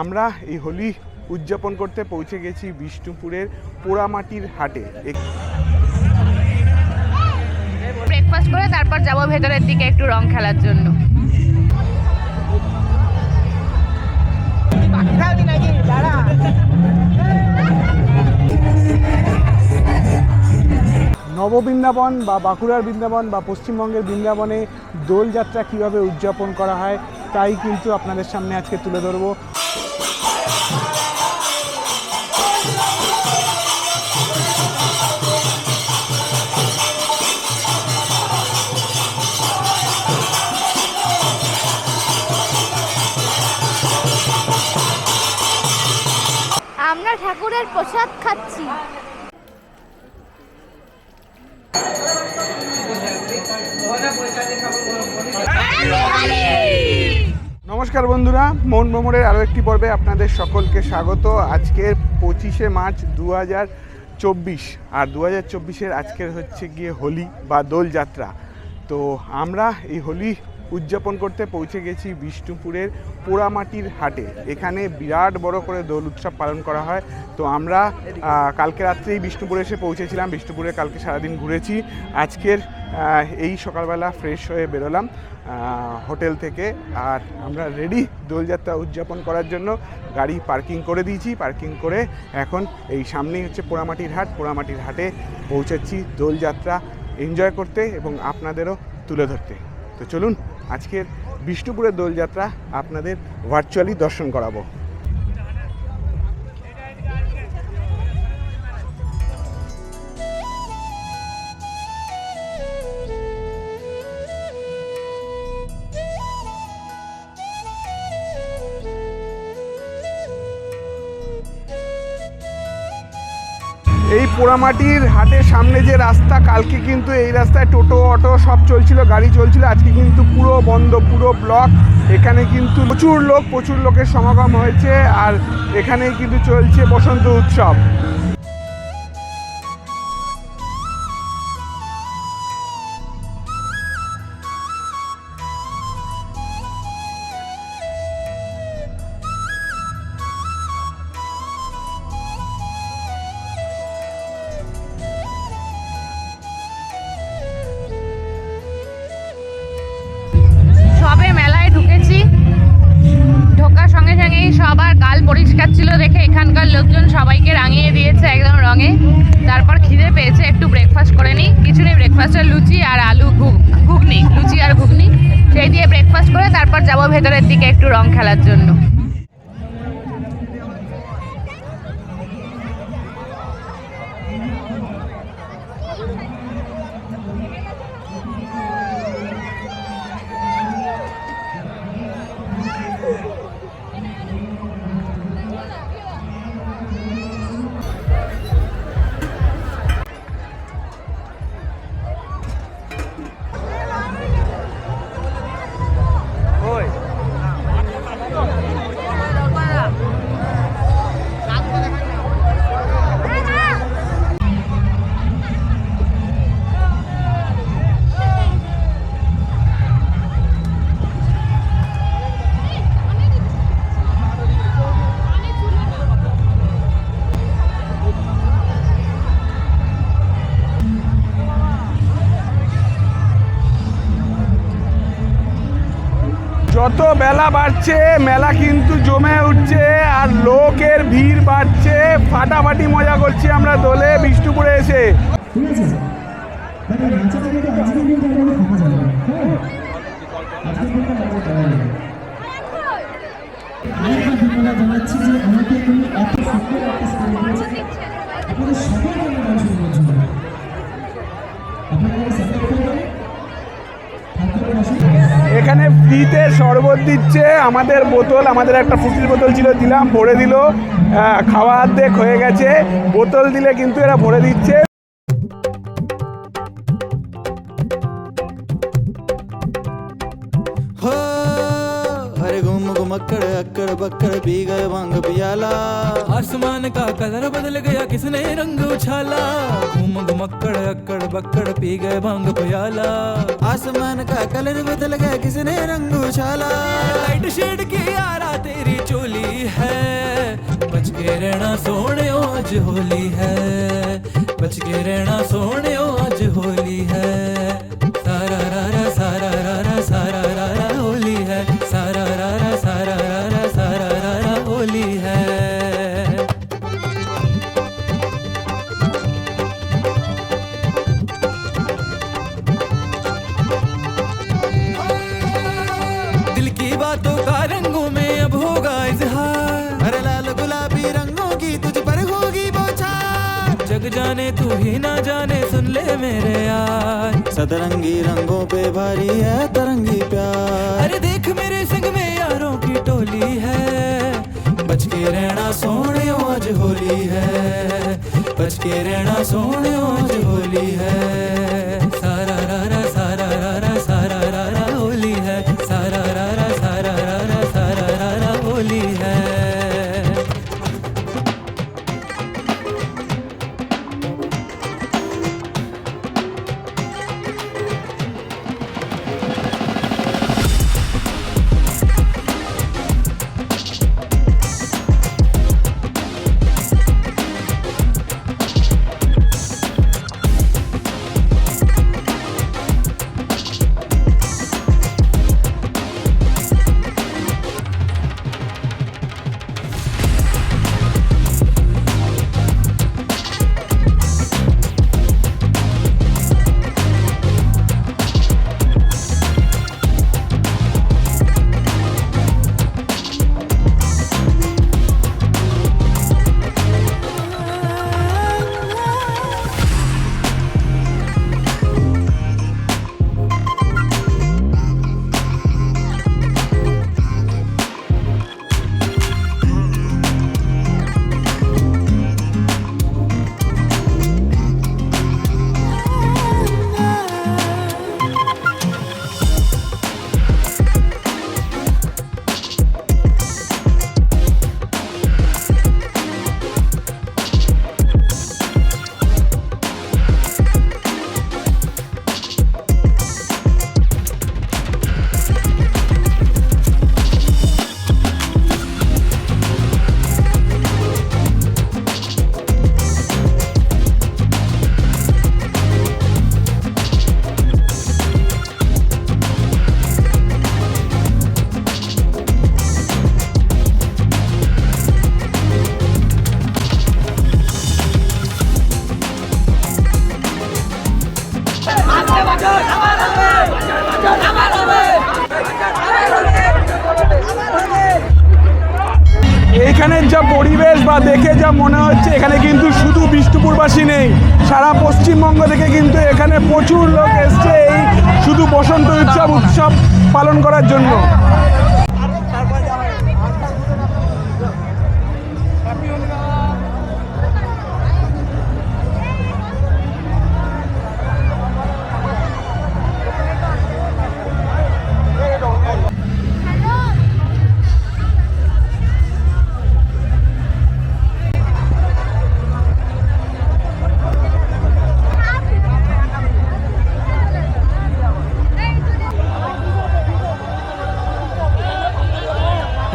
আমরা এই হোলি উদযাপন করতে পৌঁছে গেছি বিষ্ণুপুরের পোড়ামাটির হাটে। ব্রেকফাস্ট করে তারপর যাব ভেতরের দিকে একটু রং খেলার জন্য। নববৃন্দাবন বা বাঁকুড়ার বৃন্দাবন বা পশ্চিমবঙ্গের বৃন্দাবনে দোলযাত্রা কীভাবে উদযাপন করা হয় তাই কিন্তু আপনাদের সামনে আজকে তুলে ধরবো। আমরা ঠাকুরের প্রসাদ খাচ্ছি। নমস্কার বন্ধুরা, মন ভ্রমণের আরও একটি পর্বে আপনাদের সকলকে স্বাগত। আজকের পঁচিশে মার্চ দু হাজার চব্বিশ, আর দু হাজার চব্বিশের আজকের হচ্ছে গিয়ে হোলি বা দোলযাত্রা। তো আমরা এই হোলি উদযাপন করতে পৌঁছে গেছি বিষ্ণুপুরের পোড়ামাটির হাটে। এখানে বিরাট বড় করে দোল উৎসব পালন করা হয়। তো আমরা কালকে রাত্রেই বিষ্ণুপুরে এসে পৌঁছেছিলাম। বিষ্ণুপুরে কালকে সারাদিন ঘুরেছি। আজকের এই সকালবেলা ফ্রেশ হয়ে বেরোলাম হোটেল থেকে। আর আমরা রেডি দোলযাত্রা উদযাপন করার জন্য গাড়ি পার্কিং করে দিয়েছি। পার্কিং করে এখন এই সামনেই হচ্ছে পোড়ামাটির হাট। পোড়ামাটির হাটে পৌঁছাচ্ছি দোলযাত্রা এনজয় করতে এবং আপনাদেরও তুলে ধরতে। তো চলুন আজকের বিষ্ণুপুরের দোলযাত্রা আপনাদের ভার্চুয়ালি দর্শন করাবো। পোড়ামাটির হাটের সামনে যে রাস্তা, কালকে কিন্তু এই রাস্তায় টোটো, অটো সব চলছিল, গাড়ি চলছিল। আজকে কিন্তু পুরো বন্ধ, পুরো ব্লক। এখানে কিন্তু প্রচুর লোক, প্রচুর লোকের সমাগম হয়েছে। আর এখানেই কিন্তু চলছে বসন্ত উৎসব। ভেতরের দিকে একটু রং খেলার জন্য। বেলা বাড়ছে মেলা কিন্তু জমে উঠছে আর লোকের ভিড় বাড়ছে। ফাটাফাটি মজা করছি আমরা দোলে বিষ্ণুপুরে এসে। জানাচ্ছি যে আমাকে তুমি এত সুন্দর একটা ফ্রিতে শরবত দিচ্ছে, আমাদের বোতল, আমাদের একটা ফুটির বোতল ছিল, দিলাম, ভরে দিল। খাওয়া খাওয়া দেখ হয়ে গেছে। বোতল দিলে কিন্তু এরা ভরে দিচ্ছে। हरे घुम घुमक्कड़ अक्कड़ बक्कड़ पी गए वांग पियाला आसमान का कलर बदल गया किसने रंग उछाला? घूम घुमक्कड़ अक्कड़ बक्कड़ पी गए भाँग पियाला आसमान का कलर बदल गया किसने रंग उछाला? लाइट शेड की यारा तेरी चोली है। बच के रहना सोने आज होली है। बच के रहना सोने आज होली है। जाने तू ही ना जाने सुन ले मेरे यार। सतरंगी रंगों पे भारी है तरंगी प्यार। अरे देख मेरे संग में यारों की टोली है। बच के रहना सोने आज होली है। बच के रहना सोने आज होली है। হচ্ছে, এখানে কিন্তু শুধু বিষ্ণুপুরবাসী নেই, সারা পশ্চিমবঙ্গ থেকে কিন্তু এখানে প্রচুর লোক এসছে এই শুধু বসন্ত উৎসব উৎসব পালন করার জন্য।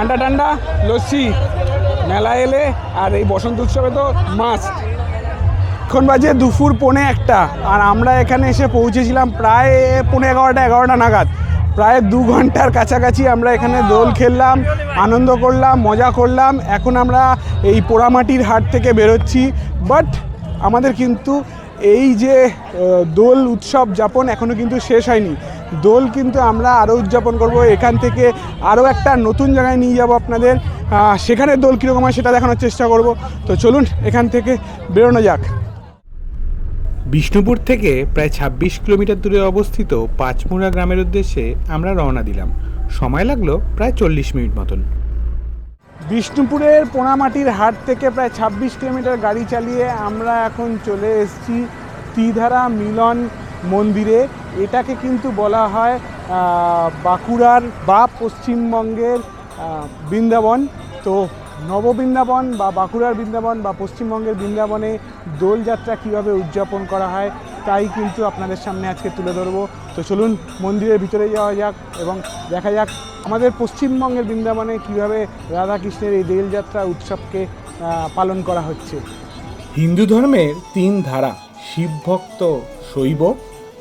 ঠান্ডা ঠান্ডা লস্যি, মেলা এলে, আর এই বসন্ত উৎসবে তো মাস্ট এখন বাজে দুপুর পৌনে একটা, আর আমরা এখানে এসে পৌঁছেছিলাম প্রায় পৌনে এগারোটা এগারোটা নাগাদ। প্রায় দু ঘণ্টার কাছাকাছি আমরা এখানে দোল খেললাম, আনন্দ করলাম, মজা করলাম। এখন আমরা এই পোড়ামাটির হাট থেকে বেরোচ্ছি। বাট আমাদের কিন্তু এই যে দোল উৎসব যাপন এখনও কিন্তু শেষ হয়নি। দোল কিন্তু আমরা আরও উদযাপন করব। এখান থেকে আরও একটা নতুন জায়গায় নিয়ে যাব আপনাদের। সেখানে দোল কীরকম হয় সেটা দেখানোর চেষ্টা করব। তো চলুন এখান থেকে বেরোনো যাক। বিষ্ণুপুর থেকে প্রায় ২৬ কিলোমিটার দূরে অবস্থিত পাঁচমুড়া গ্রামের উদ্দেশ্যে আমরা রওনা দিলাম। সময় লাগল প্রায় চল্লিশ মিনিট মতন। বিষ্ণুপুরের পোনামাটির হাট থেকে প্রায় ২৬ কিলোমিটার গাড়ি চালিয়ে আমরা এখন চলে এসেছি ত্রিধারা মিলন মন্দিরে। এটাকে কিন্তু বলা হয় বাঁকুড়ার বা পশ্চিমবঙ্গের বৃন্দাবন। তো নববৃন্দাবন বা বাঁকুড়ার বৃন্দাবন বা পশ্চিমবঙ্গের বৃন্দাবনে দোলযাত্রা কীভাবে উদযাপন করা হয়, তাই কিন্তু আপনাদের সামনে আজকে তুলে ধরবো। তো চলুন, মন্দিরের ভিতরে যাওয়া যাক এবং দেখা যাক আমাদের পশ্চিমবঙ্গের বৃন্দাবনে কীভাবে রাধাকৃষ্ণের এই দোলযাত্রা উৎসবকে পালন করা হচ্ছে। হিন্দু ধর্মের তিন ধারা, শিবভক্ত, শৈব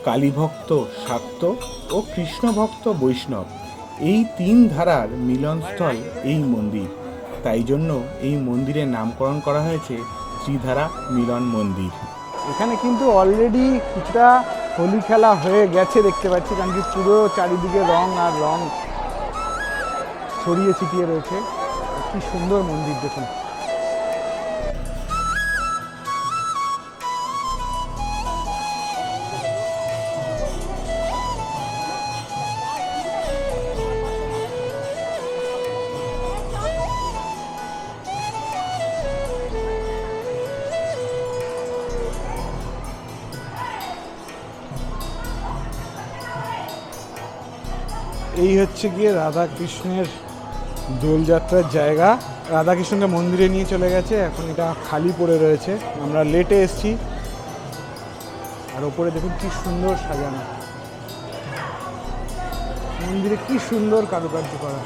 কালীভক্ত শাক্ত ও কৃষ্ণভক্ত বৈষ্ণব। এই তিন ধারার মিলনস্থল এই মন্দির। তাই জন্য এই মন্দিরের নামকরণ করা হয়েছে ত্রিধারা মিলন মন্দির। এখানে কিন্তু অলরেডি কিছুটা হোলি খেলা হয়ে গেছে দেখতে পাচ্ছি, কারণ কি পুরো চারিদিকে রং আর রং ছড়িয়ে ছিটিয়ে রয়েছে। কি সুন্দর মন্দির দেখুন। এই হচ্ছে গিয়ে রাধাকৃষ্ণের দোলযাত্রার জায়গা। রাধাকৃষ্ণকে মন্দিরে নিয়ে চলে গেছে, এখন এটা খালি পড়ে রয়েছে। আমরা লেটে এসছি। আর ওপরে দেখুন কি সুন্দর সাজানো। মন্দিরে কি সুন্দর কারুকার্য করা।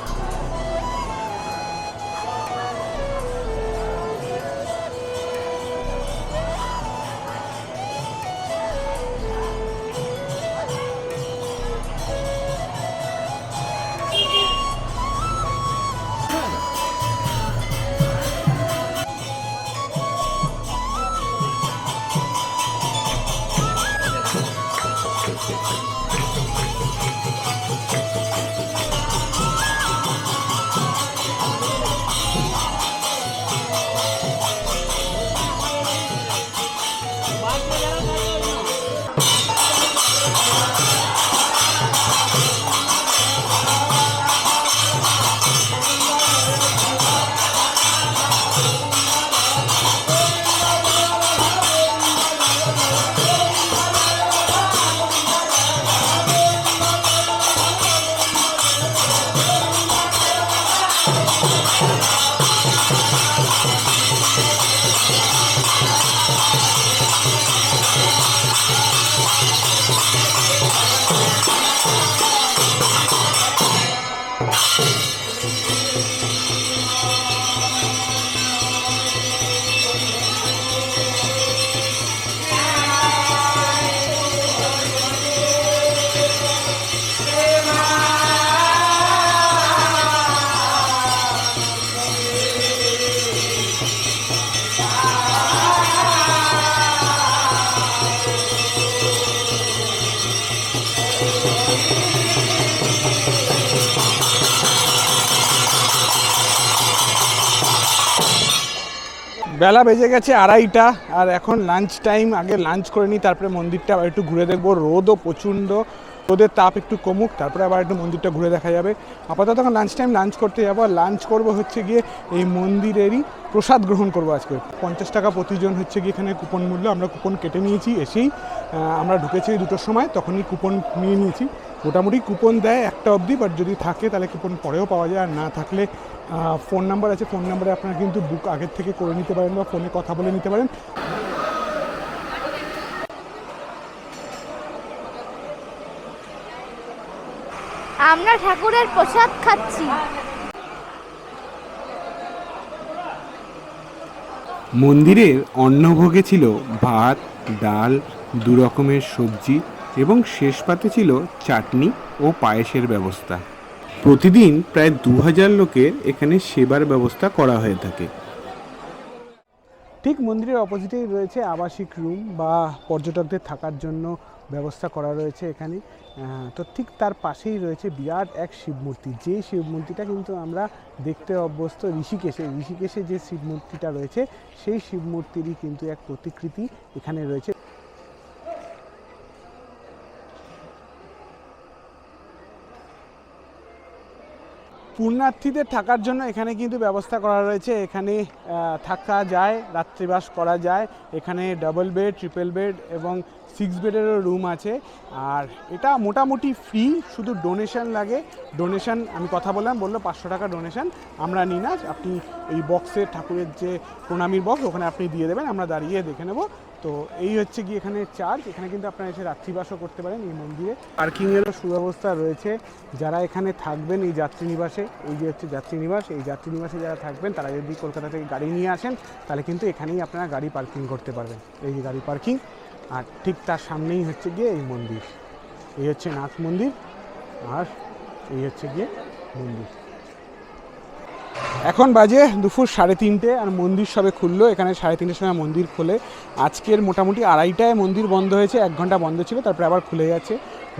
বেলা বেজে গেছে আড়াইটা, আর এখন লাঞ্চ টাইম আগে লাঞ্চ করে নিই, তারপরে মন্দিরটা আবার একটু ঘুরে দেখব। রোদও প্রচণ্ড, রোদের তাপ একটু কমুক, তারপরে আবার একটু মন্দিরটা ঘুরে দেখা যাবে। আপাতত এখন লাঞ্চ টাইম লাঞ্চ করতে যাব, আর লাঞ্চ করব হচ্ছে গিয়ে এই মন্দিরেরই প্রসাদ গ্রহণ করব আজকে। পঞ্চাশ টাকা প্রতিজন হচ্ছে গিয়ে এখানে কুপন মূল্য, আমরা কুপন কেটে নিয়েছি, এসেই আমরা ঢুকেছি দুটোর সময়, তখনই কুপন নিয়ে নিয়েছি। মোটামুটি কুপন দেয় একটা অবধি বাট যদি থাকে তাহলে কুপন পরেও পাওয়া যায়। আর না থাকলে ফোন নাম্বার আছে ফোন নাম্বারে আপনারা কিন্তু বুক আগের থেকে করে নিতে পারেন বা ফোনে কথা বলে নিতে পারেন। আমরা ঠাকুরের প্রসাদ খাচ্ছি। মন্দিরের অন্নভোগে ছিল ভাত ডাল দু রকমের সবজি এবং শেষ পাতে ছিল চাটনি ও পায়েসের ব্যবস্থা। প্রতিদিন প্রায় দু হাজার লোকের এখানে সেবার ব্যবস্থা করা হয়ে থাকে। ঠিক মন্দিরের অপোজিটেই রয়েছে আবাসিক রুম বা পর্যটকদের থাকার জন্য ব্যবস্থা করা রয়েছে এখানে। তো ঠিক তার পাশেই রয়েছে বিরাট এক শিব মূর্তি যে শিব মূর্তিটা কিন্তু আমরা দেখতে অভ্যস্ত ঋষিকেশে। ঋষিকেশে যে শিব মূর্তিটা রয়েছে, সেই শিব মূর্তিরই কিন্তু এক প্রতিকৃতি এখানে রয়েছে। পুণ্যার্থীদের থাকার জন্য এখানে কিন্তু ব্যবস্থা করা রয়েছে। এখানে থাকা যায়, রাত্রিবাস করা যায়। এখানে ডাবল বেড ট্রিপল বেড এবং সিক্স বেডেরও রুম আছে। আর এটা মোটামুটি ফ্রি শুধু ডোনেশন লাগে। ডোনেশন আমি কথা বললাম, বলল পাঁচশো টাকা ডোনেশন আমরা নিই না, আপনি এই বক্সের ঠাকুরের যে প্রণামীর বক্স ওখানে আপনি দিয়ে দেবেন, আমরা দাঁড়িয়ে দেখে নেব। তো এই হচ্ছে গিয়ে এখানে চার্জ এখানে কিন্তু আপনারা এসে রাত্রিবাসও করতে পারেন এই মন্দিরে। পার্কিংয়েরও সুব্যবস্থা রয়েছে। যারা এখানে থাকবেন এই যাত্রী নিবাসে, এই যে হচ্ছে যাত্রী নিবাস, এই যাত্রী নিবাসে যারা থাকবেন, তারা যদি কলকাতা থেকে গাড়ি নিয়ে আসেন, তাহলে কিন্তু এখানেই আপনারা গাড়ি পার্কিং করতে পারবেন। এই যে গাড়ি পার্কিং আর ঠিক তার সামনেই হচ্ছে গিয়ে এই মন্দির। এই হচ্ছে নাথ মন্দির, আর এই হচ্ছে গিয়ে মন্দির। এখন বাজে দুপুর সাড়ে তিনটে আর মন্দির সবে খুললো। এখানে সাড়ে তিনটের সময় মন্দির খোলে। আজকের মোটামুটি আড়াইটায় মন্দির বন্ধ হয়েছে, এক ঘণ্টা বন্ধ ছিল, তারপরে আবার খুলে যাচ্ছে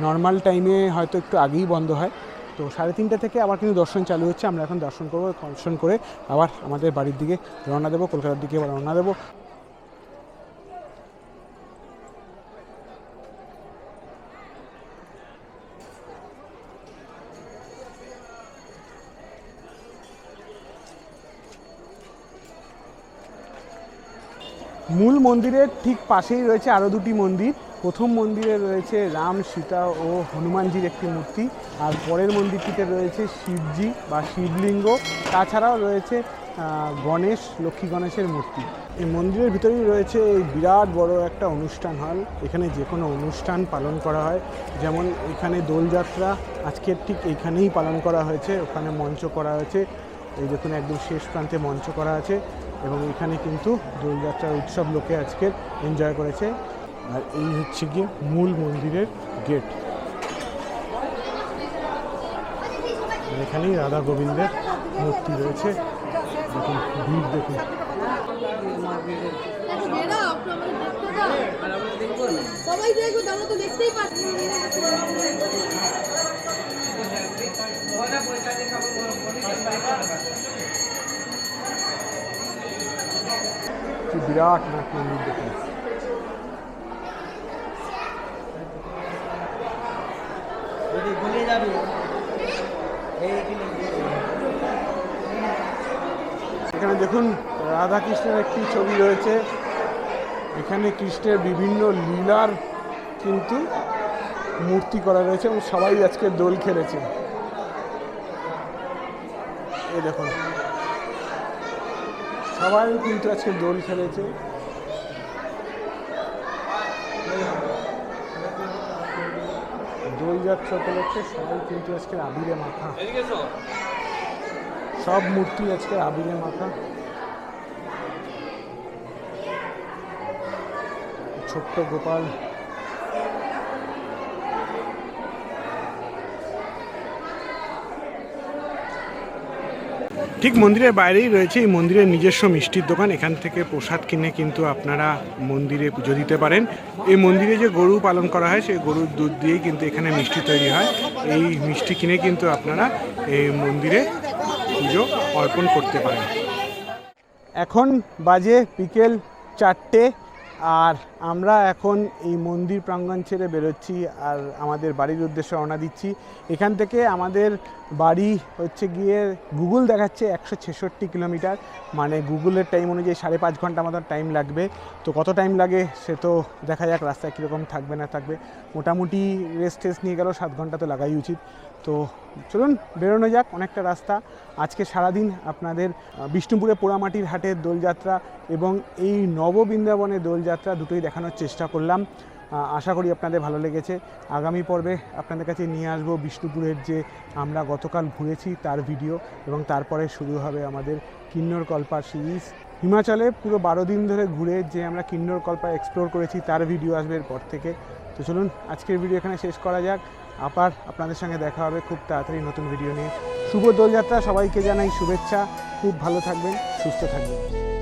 নর্মাল টাইমে হয়তো একটু আগেই বন্ধ হয়। তো সাড়ে তিনটে থেকে আবার কিন্তু দর্শন চালু হচ্ছে। আমরা এখন দর্শন করব, দর্শন করে আবার আমাদের বাড়ির দিকে রওনা দেবো, কলকাতার দিকে রওনা দেবো। মূল মন্দিরের ঠিক পাশেই রয়েছে আরও দুটি মন্দির। প্রথম মন্দিরে রয়েছে রাম, সীতা ও হনুমানজির একটি মূর্তি। আর পরের মন্দিরটিতে রয়েছে শিবজি বা শিবলিঙ্গ। তাছাড়াও রয়েছে গণেশ, লক্ষ্মী গণেশের মূর্তি। এই মন্দিরের ভিতরেই রয়েছে এই বিরাট বড় একটা অনুষ্ঠান হল। এখানে যে কোনো অনুষ্ঠান পালন করা হয়। যেমন এখানে দোলযাত্রা, আজকের ঠিক এইখানেই পালন করা হয়েছে। ওখানে মঞ্চ করা হয়েছে। এই দেখুন, একদম শেষ প্রান্তে মঞ্চ করা আছে। এবং এখানে কিন্তু দোলযাত্রার উৎসব লোকে আজকে এনজয় করেছে। আর এই হচ্ছে গিয়ে মূল মন্দিরের গেট এখানেই রাধা গোবিন্দের মূর্তি রয়েছে। দেখুন, ভিড় দেখুন। সবাই দেখো তো দেখতেই কি বিরাট নাট মন্দির দেখুন এখানে দেখুন রাধা কৃষ্ণের একটি ছবি রয়েছে। এখানে কৃষ্ণের বিভিন্ন লীলার কিন্তু মূর্তি করা রয়েছে এবং সবাই আজকে দোল খেলেছে। এই দেখুন। সবাই কিন্তু আজকে দোল খেলেছে। দোলযাত্রা উপলক্ষে সবাই কিন্তু আজকে আবিরে মাথা। সব মূর্তি আজকে আবিরে মাথা। ছোট্ট গোপাল। ঠিক মন্দিরের বাইরেই রয়েছে এই মন্দিরের নিজস্ব মিষ্টির দোকান। এখান থেকে প্রসাদ কিনে কিন্তু আপনারা মন্দিরে পুজো দিতে পারেন। এই মন্দিরে যে গরু পালন করা হয়, সেই গরুর দুধ দিয়েই কিন্তু এখানে মিষ্টি তৈরি হয়। এই মিষ্টি কিনে কিন্তু আপনারা এই মন্দিরে পুজো অর্পণ করতে পারেন। এখন বাজে বিকেল চারটে। আর আমরা এখন এই মন্দির প্রাঙ্গণ ছেড়ে বেরোচ্ছি আর আমাদের বাড়ির উদ্দেশ্যে রওনা দিচ্ছি। এখান থেকে আমাদের বাড়ি হচ্ছে গিয়ে গুগল দেখাচ্ছে একশো ছেষট্টি কিলোমিটার। মানে গুগলের টাইম অনুযায়ী সাড়ে পাঁচ ঘণ্টা মতো টাইম লাগবে। তো কত টাইম লাগে সে তো দেখা যাক রাস্তায় কীরকম থাকবে না থাকবে। মোটামুটি রেস্ট টেস্ট নিয়ে গেলেও সাত ঘণ্টা তো লাগাই উচিত। তো চলুন, বেরোনো যাক, অনেকটা রাস্তা। আজকে সারাদিন আপনাদের বিষ্ণুপুরে পোড়ামাটির হাটের দোলযাত্রা এবং এই নববৃন্দাবনের দোলযাত্রা দুটোই দেখানোর চেষ্টা করলাম। আশা করি আপনাদের ভালো লেগেছে। আগামী পর্বে আপনাদের কাছে নিয়ে আসব বিষ্ণুপুরের যে আমরা গতকাল ঘুরেছি তার ভিডিও এবং তারপরে শুরু হবে আমাদের কিন্নর কল্পা সিরিজ। হিমাচলে পুরো বারো দিন ধরে ঘুরে যে আমরা কিন্নর কল্পা এক্সপ্লোর করেছি, তার ভিডিও আসবে এরপর থেকে। তো চলুন, আজকের ভিডিও এখানে শেষ করা যাক। আবার আপনাদের সঙ্গে দেখা হবে খুব তাড়াতাড়ি নতুন ভিডিও নিয়ে। শুভ দোলযাত্রা, সবাইকে জানাই শুভেচ্ছা। খুব ভালো থাকবেন, সুস্থ থাকবেন।